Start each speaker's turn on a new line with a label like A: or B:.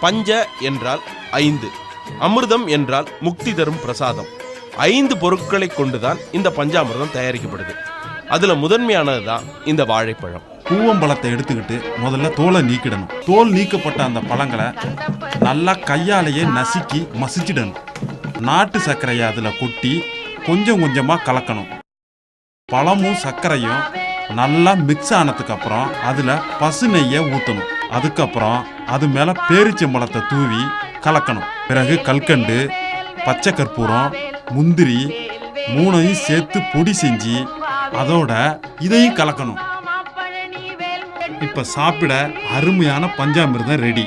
A: பஞ்ச என்றால் ஐந்து அமிர்தம் என்றால் முக்தி தரும் பிரசாதம். ஐந்து பொருட்களை கொண்டுதான் இந்த பஞ்சாமிர்தம் தயாரிக்கப்படுது. அதுல முதன்மையானது தான் இந்த வாழைப்பழம்.
B: பூவம்பழத்தை எடுத்துக்கிட்டு முதல்ல தோலை நீக்கிடணும். தோல் நீக்கப்பட்ட அந்த பழங்களை நல்லா கையாலேயே நசுக்கி மசிச்சிடணும். நாட்டு சர்க்கரையை அதில் கொட்டி கொஞ்சம் கொஞ்சமாக கலக்கணும். பழமும் சர்க்கரையும் நல்லா மிக்ஸ் ஆனதுக்கப்புறம் அதில் பசு நெய்யை ஊற்றணும் அதுக்கப்புறம் அது மேலே பேரிச்சம்பழத்தை தூவி கலக்கணும். பிறகு கல்கண்டு பச்சை கற்பூரம் முந்திரி மூணையும் சேர்த்து பொடி செஞ்சு அதோட இதையும் கலக்கணும். இப்போ சாப்பிட அருமையான பஞ்சாமிர்தம் ரெடி.